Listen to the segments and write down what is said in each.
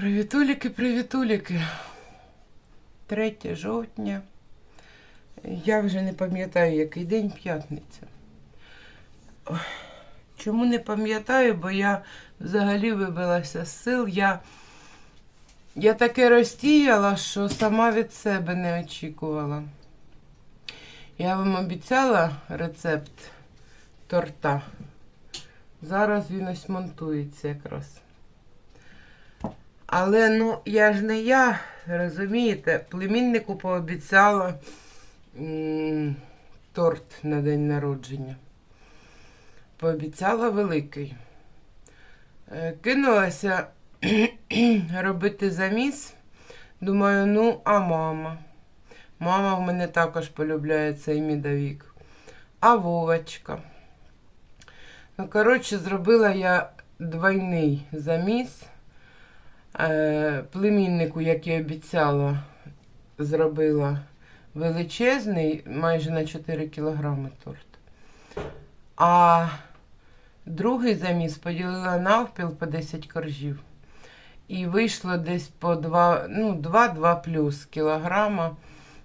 Привітуліки, привітуліки. 3 жовтня. Я вже не пам'ятаю, який день п'ятниця. Чому не пам'ятаю, бо я взагалі вибилася з сил. Я, я таке розтіяла, що сама від себе не очікувала. Я вам обіцяла рецепт торта. Зараз він ось монтується якраз. Але ну я ж не я, розумієте, племіннику пообіцяла торт на день народження. Пообіцяла великий. Е, Кинулася робити заміс. Думаю, ну, а мама. Мама в мене також полюбляє цей мідовік. А Вовочка. Ну, коротше, зробила я двойний заміс. Е, племіннику, як і обіцяла, зробила величезний, майже на 4 кілограми торт. А другий заміс поділила навпіл по 10 коржів. І вийшло десь по 2, ну, 2-2 плюс кілограма.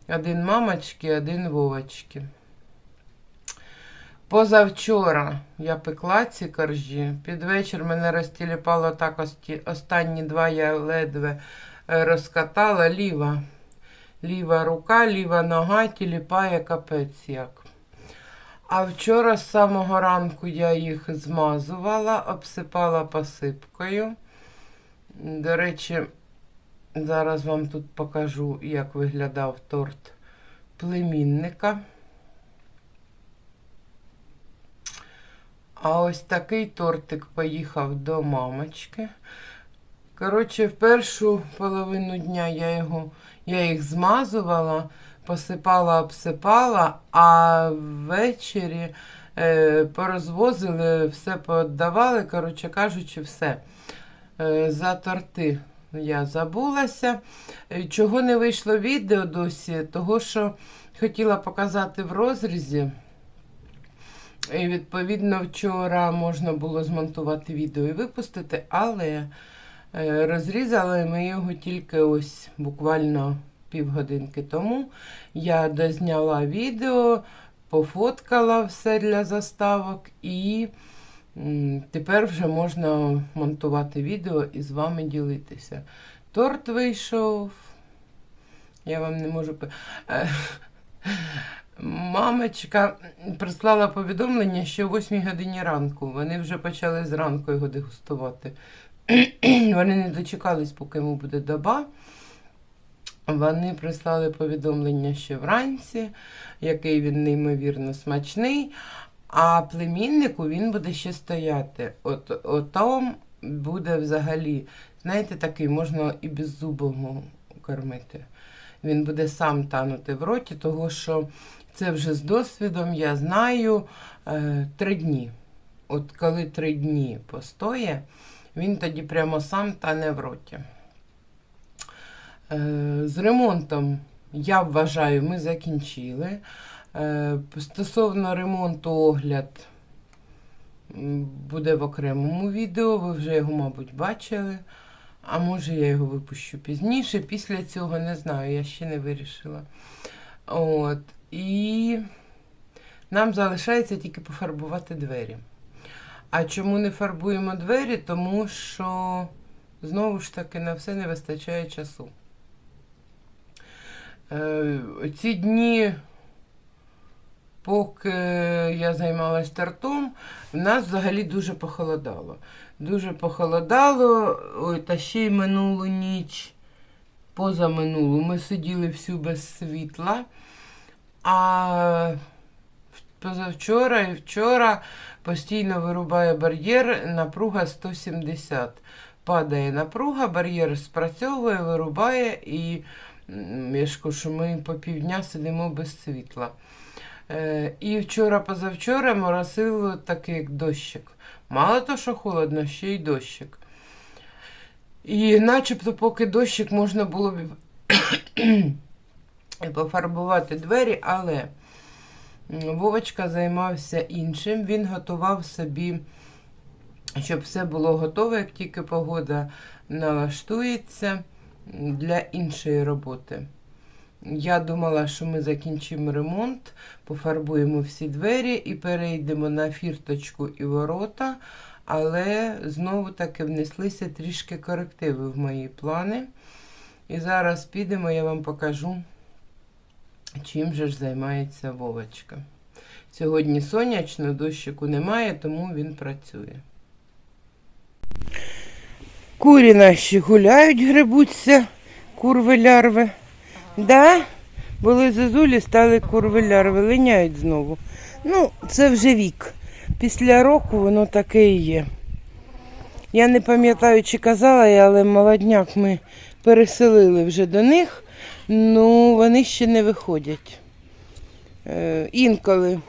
Один мамочки, один вовочки. Позавчора я пекла ці коржі. Під вечір мене розтіліпало так останні два я ледве е, розкатала. Ліва. Ліва рука, ліва нога тіліпає капець як. А вчора з самого ранку я їх змазувала, обсипала посипкою. До речі, зараз вам тут покажу, як виглядав торт племінника. А ось такий тортик поїхав до мамочки. Коротше, в першу половину дня я, його, я їх змазувала, посипала, обсипала, а ввечері е, порозвозили, все подавали, коротше кажучи, все. Е, за торти я забулася. Е, Чого не вийшло відео досі, того що хотіла показати в розрізі. І відповідно вчора можна було змонтувати відео і випустити, але е, розрізали ми його тільки ось буквально півгодинки тому. Я дозняла відео, пофоткала все для заставок і тепер вже можна монтувати відео і з вами ділитися. Торт вийшов. Я вам не можу. Мамочка прислала повідомлення, що о 8 годині ранку. Вони вже почали зранку його дегустувати. Вони не дочекались, поки йому буде доба. Вони прислали повідомлення ще вранці, який він неймовірно смачний. А племіннику він буде ще стояти. От, от там буде взагалі, знаєте, такий можна і без зубого кормити. Він буде сам танути в роті, того що це вже з досвідом, я знаю е, три дні. От коли три дні постоє, він тоді прямо сам тане в роті. Е, з ремонтом, я вважаю, ми закінчили. Е, стосовно ремонту огляд буде в окремому відео, ви вже його, мабуть, бачили. А може я його випущу пізніше. Після цього не знаю, я ще не вирішила. От. І нам залишається тільки пофарбувати двері. А чому не фарбуємо двері? Тому що знову ж таки на все не вистачає часу. Е, ці дні, поки я займалась тортом, в нас взагалі дуже похолодало. Дуже похолодало, ой, та ще й минулу ніч, позаминулу, ми сиділи всю без світла. А позавчора і вчора постійно вирубає бар'єр, напруга 170. Падає напруга, бар'єр спрацьовує, вирубає і я ж ми по півдня сидимо без світла. Е, і вчора, позавчора моросило таке, як дощик. Мало то, що холодно, ще й дощик. І начебто, поки дощик можна було б пофарбувати двері, але Вовочка займався іншим. Він готував собі щоб все було готове, як тільки погода налаштується для іншої роботи. Я думала, що ми закінчимо ремонт, пофарбуємо всі двері і перейдемо на фірточку і ворота, але знову таки внеслися трішки корективи в мої плани. І зараз підемо, я вам покажу, чим же ж займається Вовочка. Сьогодні сонячно, дощику немає, тому він працює. Курі наші гуляють, грибуться, курви лярви. Да? Були зозулі, стали курви лярви, линяють знову. Ну, це вже вік. Після року воно таке і є. Я не пам'ятаю, чи казала я, але молодняк ми переселили вже до них, ну вони ще не виходять. Е, інколи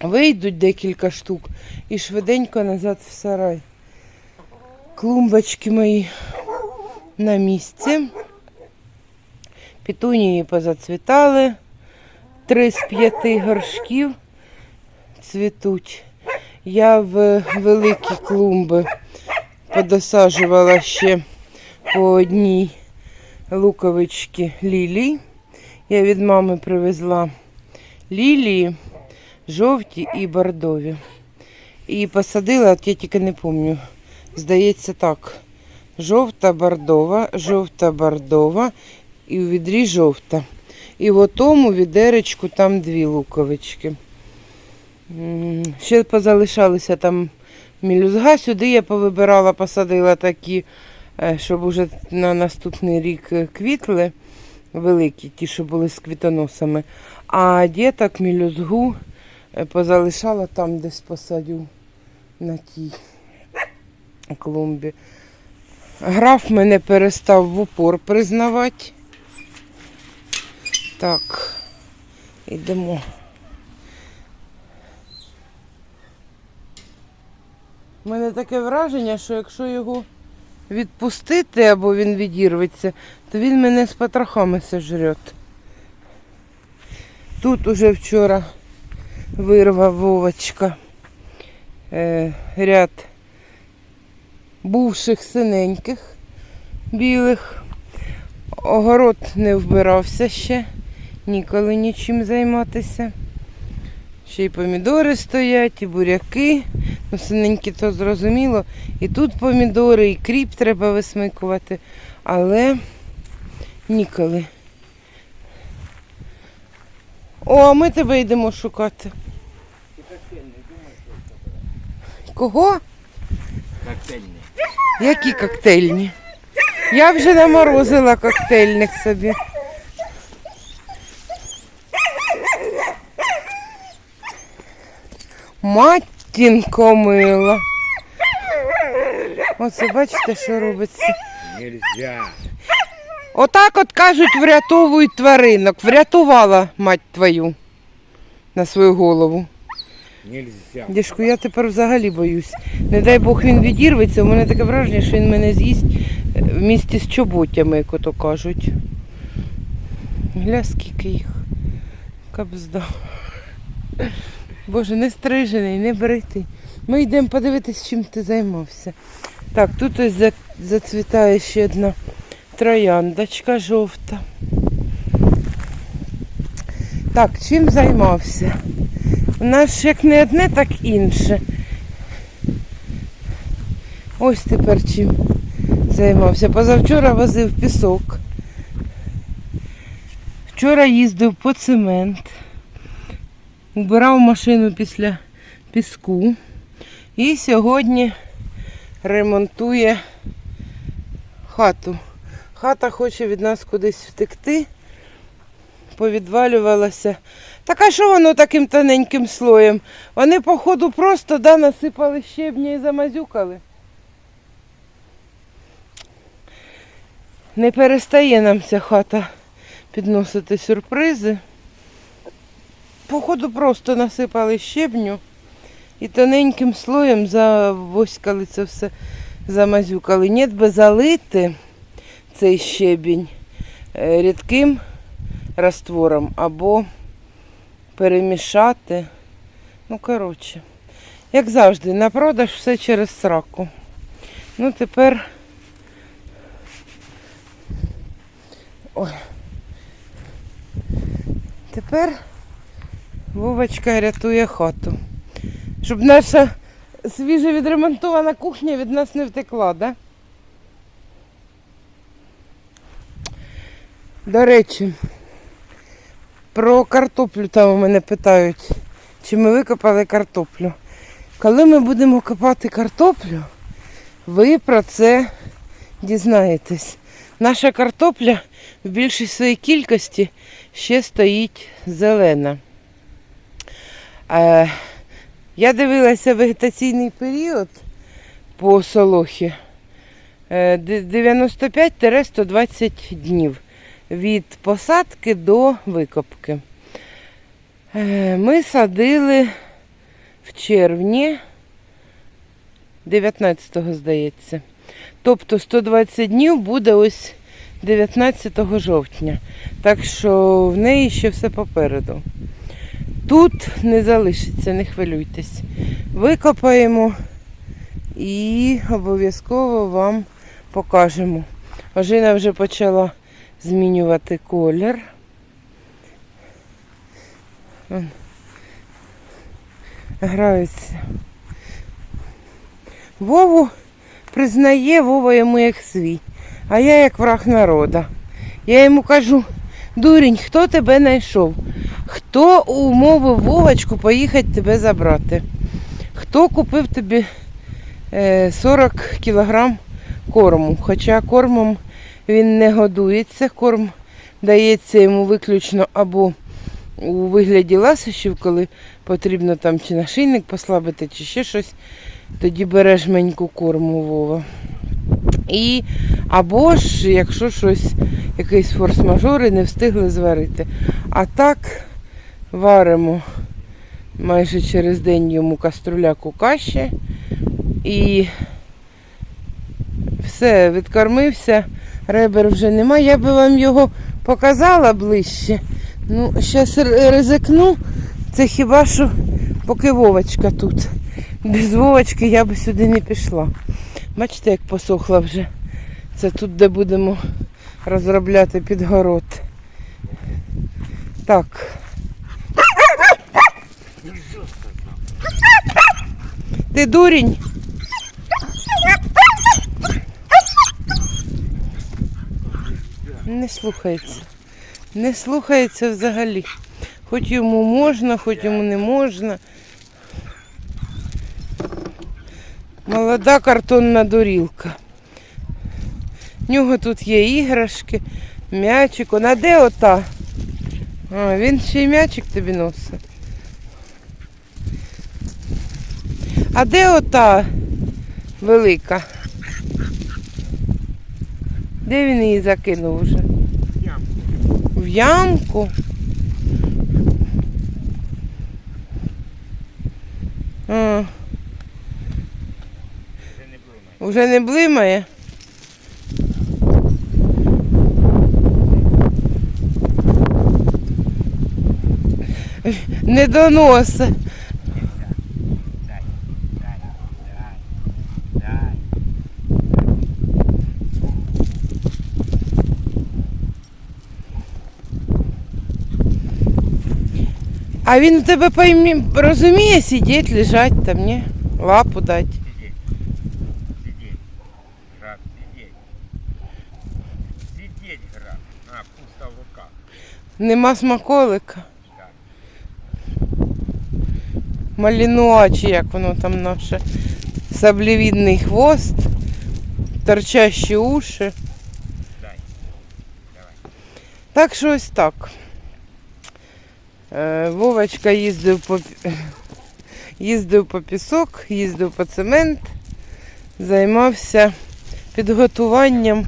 вийдуть декілька штук і швиденько назад в сарай. Клумбочки мої на місці. Петунії позацвітали. Три з п'яти горшків цвітуть. Я в великі клумби подосаджувала ще по одній луковичці лілій. Я від мами привезла лілії, жовті і бордові. І посадила, от я тільки не пам'ятаю, здається так. Жовта бордова, жовта бордова і у відрі жовта. І в отому відеречку там дві луковички. Ще позалишалися там мілюзга. Сюди я повибирала, посадила такі, щоб уже на наступний рік е, квітли. Великі, ті, що були з квітоносами. А діток мілюзгу е, позалишала там, десь посадю на тій клумбі. Граф мене перестав в упор признавати. Так, йдемо. У мене таке враження, що якщо його відпустити або він відірветься, то він мене з потрохами сожрет. Тут уже вчора вирвав Вовочка е, ряд бувших синеньких білих. Огород не вбирався ще, ніколи нічим займатися. Ще й помідори стоять, і буряки. Синенькі то зрозуміло. І тут помідори, і кріп треба висмикувати, але ніколи. О, а ми тебе йдемо шукати. Кого? Коктейльний. Які коктейльні? Я вже наморозила коктейльник собі. Матінко мила. Оце бачите, що робиться. Нельзя. Отак от кажуть, врятовують тваринок. Врятувала мать твою на свою голову. Нельзя. Дішку, я тепер взагалі боюсь. Не дай Бог він відірветься, у мене таке враження, що він мене з'їсть е, в місті з чоботями, як ото кажуть. Гля, скільки їх. Кабзда. Боже, не стрижений, не бритий. Ми йдемо подивитись, чим ти займався. Так, тут ось зацвітає ще одна трояндочка жовта. Так, чим займався? У нас як не одне, так інше. Ось тепер чим займався. Позавчора возив пісок. Вчора їздив по цемент. Убирав машину після піску. І сьогодні ремонтує хату. Хата хоче від нас кудись втекти. Повідвалювалася. Так а що воно таким тоненьким слоєм? Вони, походу, просто да, насипали щебня і замазюкали. Не перестає нам ця хата підносити сюрпризи. Походу, просто насипали щебню і тоненьким слоєм завоськали це все, замазюкали. Нет би залити цей щебінь е, рідким раствором або перемішати. Ну, коротше, Як завжди, на продаж все через сраку. Ну, тепер. Ой. Тепер Вовочка рятує хату. Щоб наша свіже відремонтована кухня від нас не втекла, да? До речі, про картоплю там у мене питають, чи ми викопали картоплю. Коли ми будемо копати картоплю, ви про це дізнаєтесь. Наша картопля в більшій своїй кількості ще стоїть зелена. Е, я дивилася вегетаційний період по Солохі е, 95-120 днів від посадки до викопки. Е, Ми садили в червні 19-го, здається. Тобто 120 днів буде ось 19 жовтня. Так що в неї ще все попереду. Тут не залишиться, не хвилюйтесь. Викопаємо і обов'язково вам покажемо. Ожина вже почала змінювати колір. Граються. Вову признає Вова йому як свій, а я як враг народа. Я йому кажу, дурень, хто тебе знайшов? Хто умовив Вовочку поїхати тебе забрати? Хто купив тобі е, 40 кілограм корму? Хоча кормом він не годується, корм дається йому виключно або у вигляді ласощів, коли потрібно там чи нашийник послабити, чи ще щось, тоді береш меньку корму Вова. І або ж, якщо щось, якийсь форс-мажор і не встигли зварити. А так варимо майже через день йому каструляку каші і все, відкормився, ребер вже нема. Я би вам його показала ближче. Ну, зараз ризикну. Це хіба що поки Вовочка тут. Без Вовочки я би сюди не пішла. Бачите, як посохла вже. Це тут, де будемо розробляти підгород. Так. Ти дурень? Не слухається. Не слухається взагалі. Хоч йому можна, хоч йому не можна. Молода картонна дорілка. В нього тут є іграшки, м'ячик. А де ота? А, він ще й м'ячик тобі носить. А де ота велика? Де він її закинув вже? В ямку. А, Вже уже не блимає? Не дай, дай. А він у тебе поймі, розуміє сидіти, лежати там, ні? Лапу дати. Нема смаколика. Так. Малінуа, чи як воно там наше. Саблевідний хвост, торчащі уші. Так що ось так. Е, Вовочка їздив по, їздив по пісок, їздив по цемент, займався підготуванням.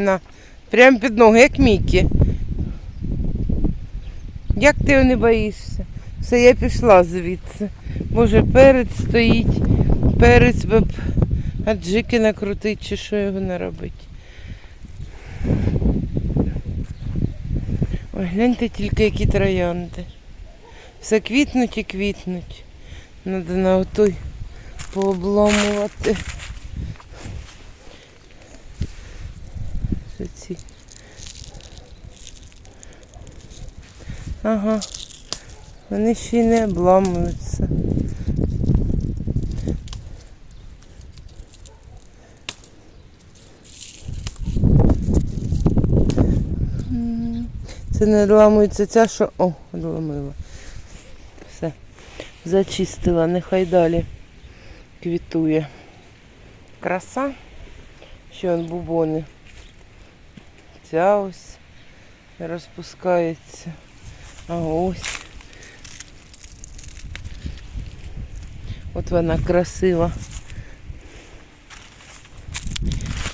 На, прямо під ноги, як Мікі. Як ти його не боїшся? Все, я пішла звідси. Боже, перець стоїть, перець би б аджики накрутить, чи що його не робить. Ой, гляньте тільки, які троянди. Все квітнуть і квітнуть. Надо на отой пообламувати. Ці? Ага. Вони ще й не обламуються. Це не обламується ця, що. О, обламила. Все. Зачистила, нехай далі квітує. Краса. Ще он бубони. Ця ось розпускається. А ось. От вона красива.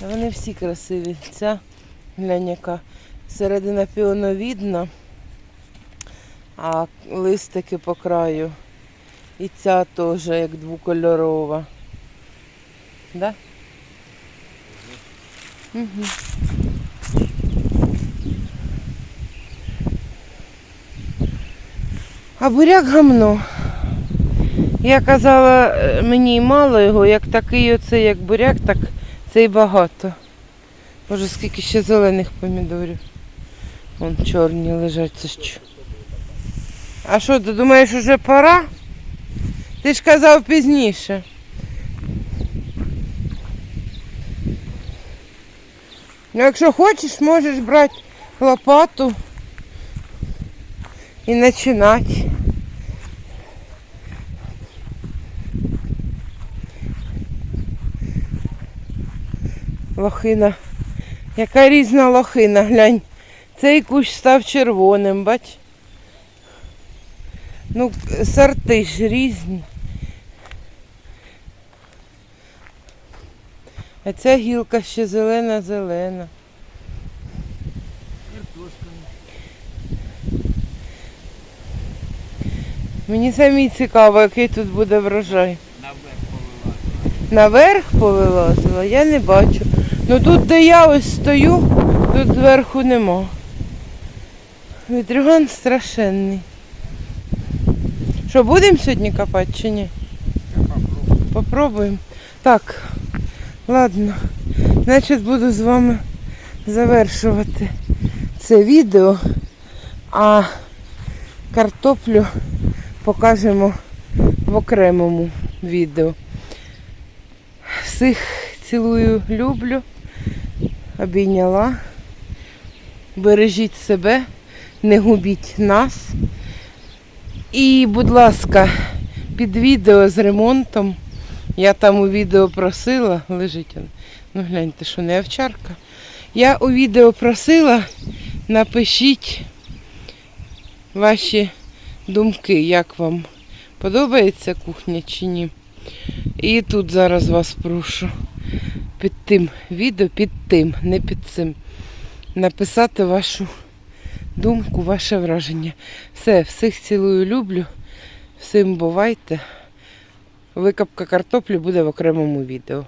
Вони всі красиві. Ця глянь яка середина піоновідна, а листики по краю. І ця теж як двокольорова. Да? Угу. А буряк гамно. Я казала, е, мені мало його, як такий оце, як буряк, так це й багато. Боже, скільки ще зелених помідорів. Вон чорні лежать, це що. А що, ти думаєш, уже пора? Ти ж казав пізніше. Ну, якщо хочеш, можеш брати лопату і починати. Лохина. Яка різна лохина, глянь. Цей кущ став червоним, бач. Ну, сорти ж різні. А ця гілка ще зелена-зелена. Мені самі цікаво, який тут буде врожай. Наверх повилазила. Наверх повилазила, я не бачу. Ну тут, де я ось стою, тут зверху нема. Вітрюган страшенний. Що, будемо сьогодні копати чи ні? Попробуємо. Так, ладно. Значить, буду з вами завершувати це відео, а картоплю покажемо в окремому відео. Всіх цілую, люблю, обійняла. Бережіть себе, не губіть нас. І, будь ласка, під відео з ремонтом. Я там у відео просила, лежить він. Ну гляньте, що не овчарка. Я у відео просила, напишіть ваші думки, як вам подобається кухня чи ні. І тут зараз вас прошу під тим відео, під тим, не під цим. Написати вашу думку, ваше враження. Все, всіх цілую, люблю. Всім бувайте. Викапка картоплі буде в окремому відео.